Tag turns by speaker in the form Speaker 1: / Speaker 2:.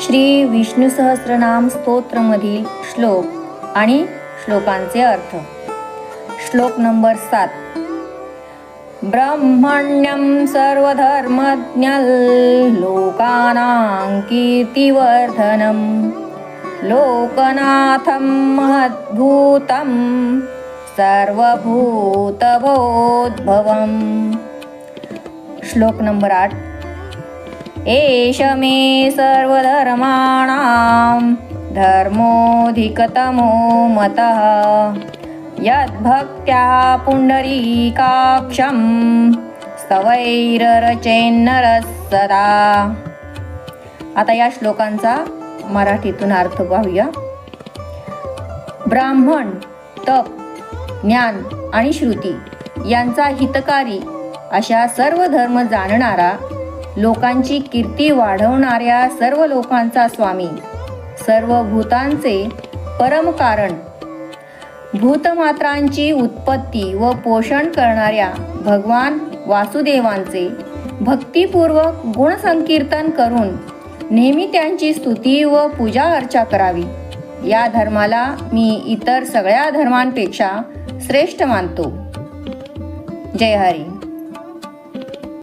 Speaker 1: श्री विष्णू सहस्रनाम स्तोत्रमधील श्लोक आणि श्लोकांचे अर्थ. श्लोक नंबर सात. ब्रह्मण्यं सर्वधर्मज्ञ लोकानां कीर्तिवर्धनं लोकनाथं महद्भूतं सर्वभूतभोद्भवम् श्लोक नंबर आठ. एष मे सर्वधर्माणां धर्मोऽधिकतमो मतः यद्भक्त्या पुण्डरीकाक्षं सवैररचेन्नरः सदा। आता या श्लोकांचा मराठीतून अर्थ पाहूया. ब्राह्मण तप ज्ञान आणि श्रुती यांचा हितकारी अशा सर्व धर्म जाणणारा लोकांची कीर्ती वाढवणाऱ्या सर्व लोकांचा स्वामी. सर्व भूतांचे परम कारण. भूतमात्रांची उत्पत्ती व पोषण करणाऱ्या भगवान वासुदेवांचे भक्तिपूर्वक गुणसंकीर्तन करून नेहमी त्यांची स्तुती व पूजा अर्चा करावी. या धर्माला मी इतर सगळ्या धर्मांपेक्षा श्रेष्ठ मानतो. जय हरी.